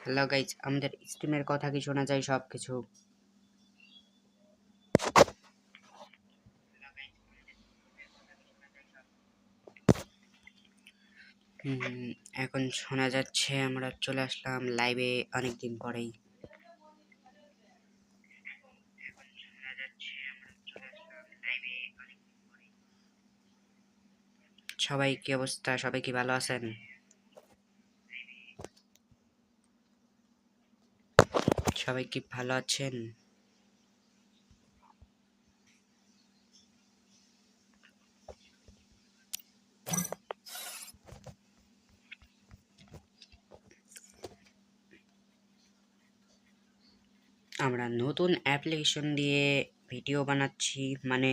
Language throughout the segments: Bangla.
হ্যালো গাইজ আমাদের স্ট্রিমের কথা কি শোনা যায়? সব কিছু এখন শোনা যাচ্ছে, আমরা চলে আসলাম লাইভে অনেকদিন পরেই। সবাই কি অবস্থা? সবাই কি ভালো আছেন? সবাই কি ভালো আছেন? আমরা নতুন অ্যাপ্লিকেশন দিয়ে ভিডিও বানাচ্ছি মানে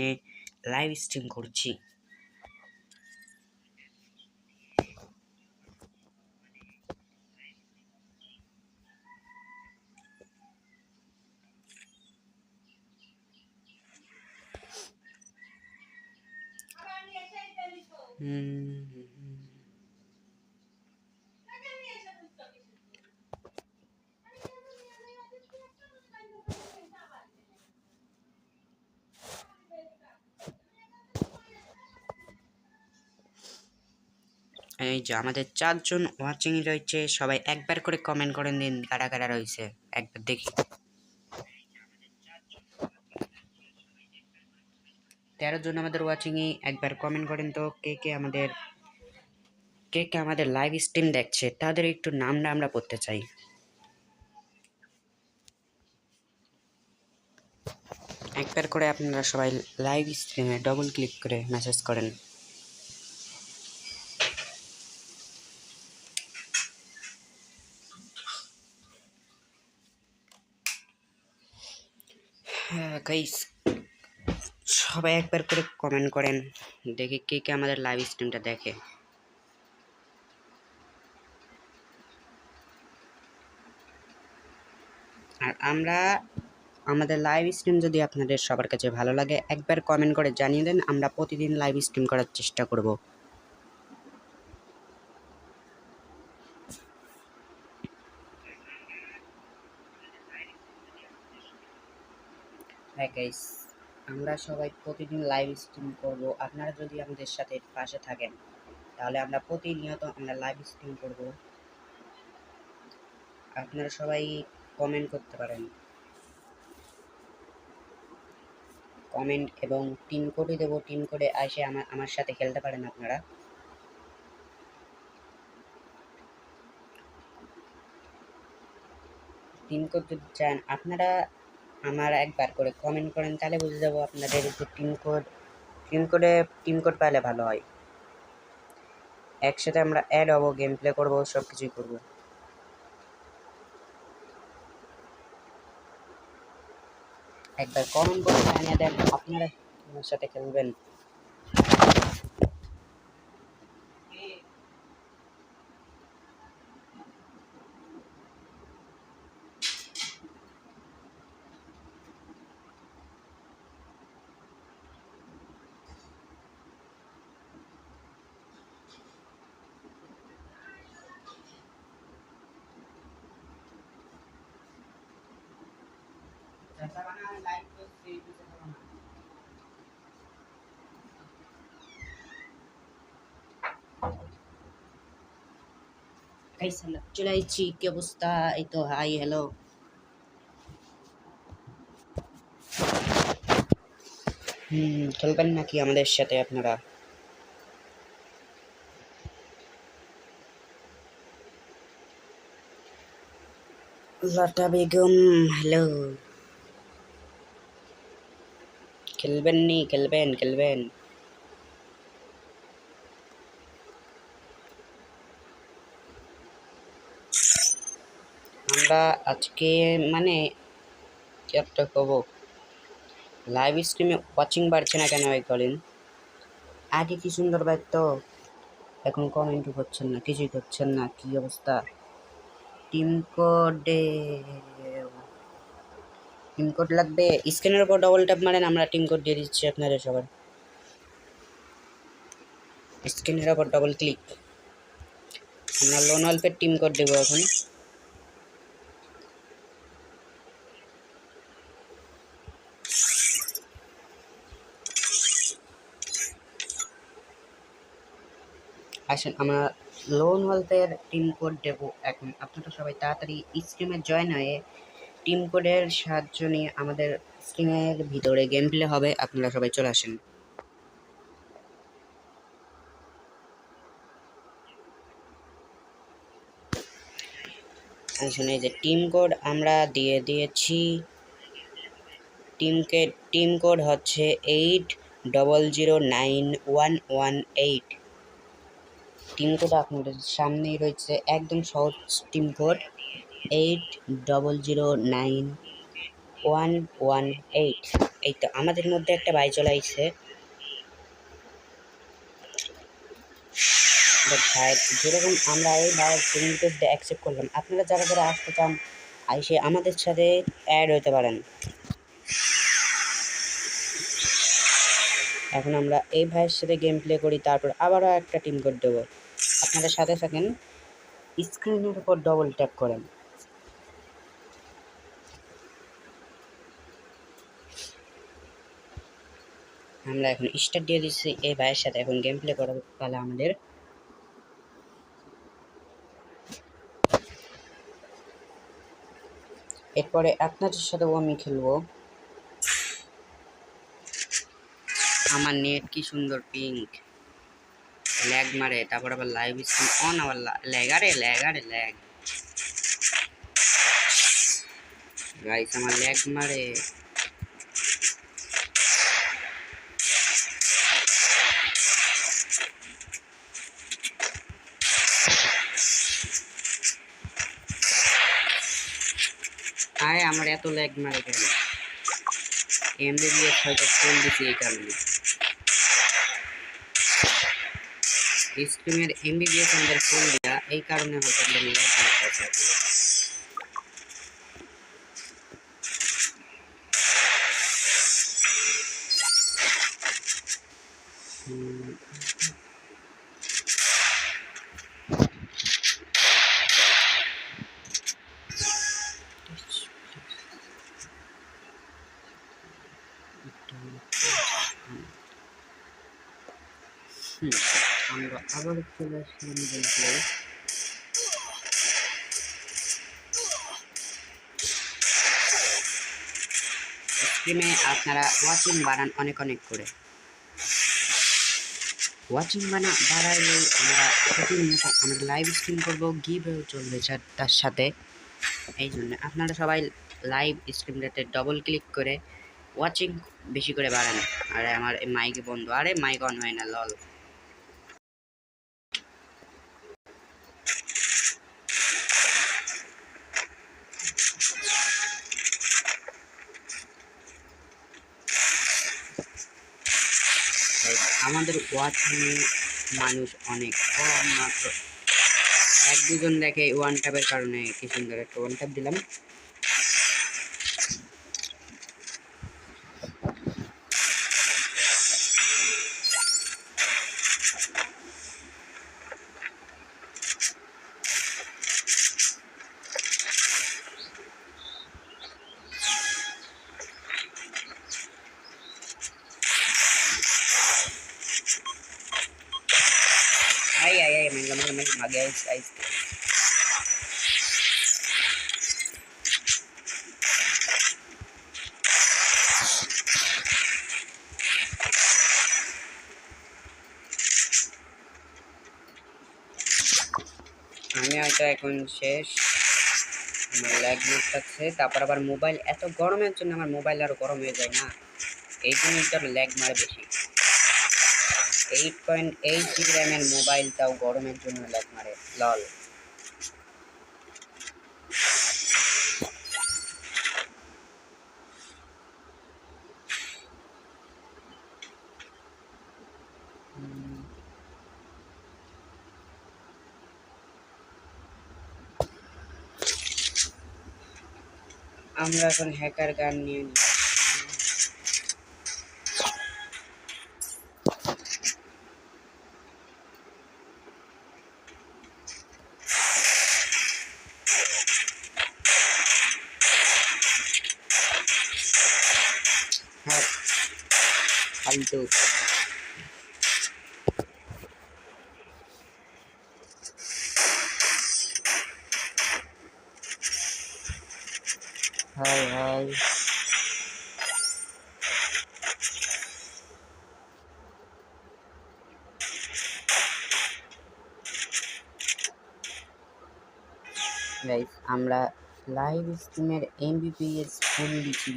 লাইভ স্ট্রিম করছি। এই যে আমাদের চারজন ওয়াচিং রয়েছে, সবাই একবার করে কমেন্ট করে দিন কারা কারা রয়েছে। একবার দেখি। তেরো জন আমাদের ওয়াচিং এ একবার কমেন্ট করেন তো কে কে আমাদের, কে কে আমাদের লাইভ স্ট্রিম দেখছে, তাদের একটু নামটা আমরা পড়তে চাই। একবার করে আপনারা সবাই লাইভ স্ট্রিমে ডবল ক্লিক করে মেসেজ করেন। হ্যাঁ গাইস সবাই একবার করে কমেন্ট করেন। দেখি কে কে আমাদের লাইভ স্ট্রিমটা দেখে। আর আমরা আমাদের লাইভ স্ট্রিম যদি আপনাদের সবার কাছে ভালো লাগে, একবার কমেন্ট করে জানিয়ে দেন, আমরা প্রতিদিন লাইভ স্ট্রিম করার চেষ্টা করব। হ্যাঁ গাইস আমরা সবাই প্রতিদিন লাইভ স্ট্রিম করব। আপনারা যদি আমাদের সাথে পাশে থাকেন, তাহলে আমরা প্রতিনিয়ত আমরা লাইভ স্ট্রিম করব। আপনারা সবাই কমেন্ট করতে পারেন। কমেন্ট এবং টিম কোডই দেবো। টিম কোডে এসে আমার আমার সাথে খেলতে পারেন আপনারা। টিম কোড যদি চান, আপনারা আমার একবার করে কমেন্ট করেন, তাহলে বুঝে যাব আপনাদের যে টিম কোড টিম কোডে টিম কোড পাইলে ভালো হয়। একসাথে আমরা অ্যাড হব গেম প্লে করব সব কিছুই করব। একবার কমেন্ট করে জানিয়ে দেন, আপনারা আমার সাথে খেলবেন। গাইস আমরা চলে আইছি কি অবস্থা এই তো হাই হ্যালো হুম খেলবেন নাকি আমাদের সাথে আপনারা লতা বেগম হ্যালো খেলবেন নি, খেলবেন খেলবেন। আমরা আজকে মানে একটা কব লাইভ স্ট্রিমে ওয়াচিং বাড়ছে না কেন ভাই করেন আগে কি সুন্দর বাইক তো? এখন কমেন্টও করছেন না, কিছুই করছেন না, কি অবস্থা? টিম কোডে টিম লাগবে। স্ক্রিনের উপর ডবল ট্যাপ মারেন, আমরা টিম দিয়ে দিচ্ছি আপনাদের সবার। স্ক্রিনের উপর ডবল ক্লিক আমরা লোন অল্পের টিম কোড দেবো এখন। আসেন, আমরা লোন ওয়েলফেয়ার টিম কোড দেবো এখন। আপনারা সবাই তাড়াতাড়ি স্ট্রিমে জয়েন হয়ে টিম কোডের সাহায্য নিয়ে আমাদের স্ট্রিমের ভিতরে গেম প্লে হবে, আপনারা সবাই চলে আসেন। এই যে টিম কোড আমরা দিয়ে দিয়েছি। টিমকে টিম কোড হচ্ছে eight double zero nine one one eight team code আপনাদের সামনেই রয়েছে, একদম সহজ team code eight double zero nine one one eight এই তো, আমাদের মধ্যে একটা বাই চলাইছে। যেরকম আমরা এই ভাইয়ের ফ্রেন্ড রিকোয়েস্ট অ্যাকসেপ্ট করলাম, আপনারা যারা যারা আসতে চান, আইসে আমাদের সাথে অ্যাড হতে পারেন। এখন আমরা এই ভাইয়ের সাথে গেম প্লে করি, তারপর আবারও একটা টিম কোড দেবো। আপনাদের সাথে থাকেন স্ক্রিনের উপর ডবল ট্যাপ করেন। আমরা এখন স্টার্ট দিয়ে দিচ্ছি। এই ভাইয়ের সাথে এখন গেম প্লে করার পালা আমাদের। এরপরে আপনাদের সাথেও আমি খেলব। আমার নেট কি সুন্দর পিঙ্ক ল্যাগ মারে, তারপর আবার লাইভ স্ট্রিম অন আবার ল্যাগ আরে ল্যাগ আরে ল্যাগ আমার ল্যাগ মারে। আয় আমার এত ল্যাগ মারে কেন? এমবিবিএস হয়তো ফোন দিচ্ছি এই কারণে। স্ক্রিমের এমবিবিএস আমাদের ফোন দেওয়া এই কারণে হয়তো ল্যাগ মারতেছে এখন। হুম, হুম, আমরা আবার চলে আসলাম গেমপ্লে স্ক্রিমে আপনারা ওয়াচিং বাড়ান অনেক অনেক করে। ওয়াচিং বানা বাড়াইলে আমরা প্রতিনিয়ত আমরা লাইভ স্ট্রিম করব গিভেও চলবে তার সাথে। এই জন্য আপনারা সবাই লাইভ স্ট্রিমটাতে ডবল ক্লিক করে ওয়াচিং বেশি করে বাড়ান। আরে আমার মাইক বন্ধ, আরে মাইক অন হয় না লল আমাদের ওয়াচিং মানুষ অনেক কম মাত্র। এক দুজন দেখে ওয়ান ট্যাপের কারণে কি সুন্দর একটা ওয়ান ট্যাপ দিলাম। Guys, guys. আমি হয়তো এখন শেষ। আমার ল্যাগ মারতেছে তারপর আবার মোবাইল এত গরমের জন্য আমার মোবাইল আরও গরম হয়ে যায় না। এই জন্যই তো ল্যাগ মারে বেশি। এইট পয়েন্ট এইট জিবি র্যামের মোবাইলটাও গরমের জন্য ল্যাগ মারে। লল। আমরা এখন হ্যাকার গান নিয়ে নিই কিন্তু। Hi hi. আমরা লাইভ স্ট্রিমের এমবিপিএস ফুল লিখি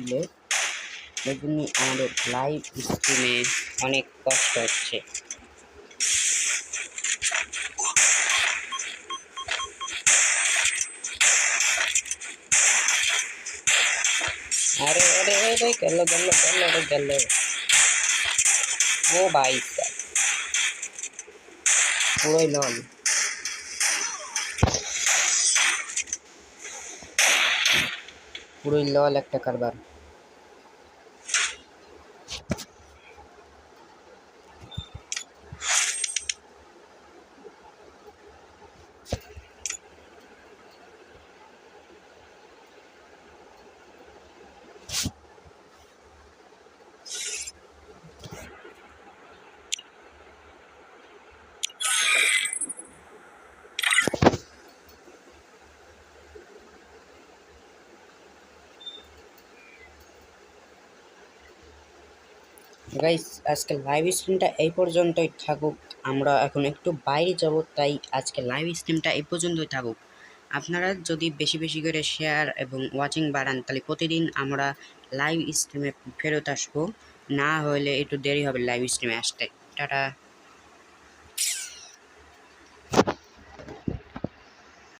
এগুলি আমাদের লাইভ স্ট্রিমে অনেক কষ্ট হচ্ছে। আরে আরে আরে গেল গেল গেল গেল। ও ভাই পুরোই লল। পুরোই লল একটা কারবার। গাইস, আজকে লাইভ স্ট্রিমটা এই পর্যন্তই থাকুক। আমরা এখন একটু বাইরে যাব, তাই আজকে লাইভ স্ট্রিমটা এই পর্যন্তই থাকুক। আপনারা যদি বেশি বেশি করে শেয়ার এবং ওয়াচিং বাড়ান, তাহলে প্রতিদিন আমরা লাইভ স্ট্রিমে ফেরত আসব। না হলে একটু দেরি হবে লাইভ স্ট্রিমে আসতে। টাটা।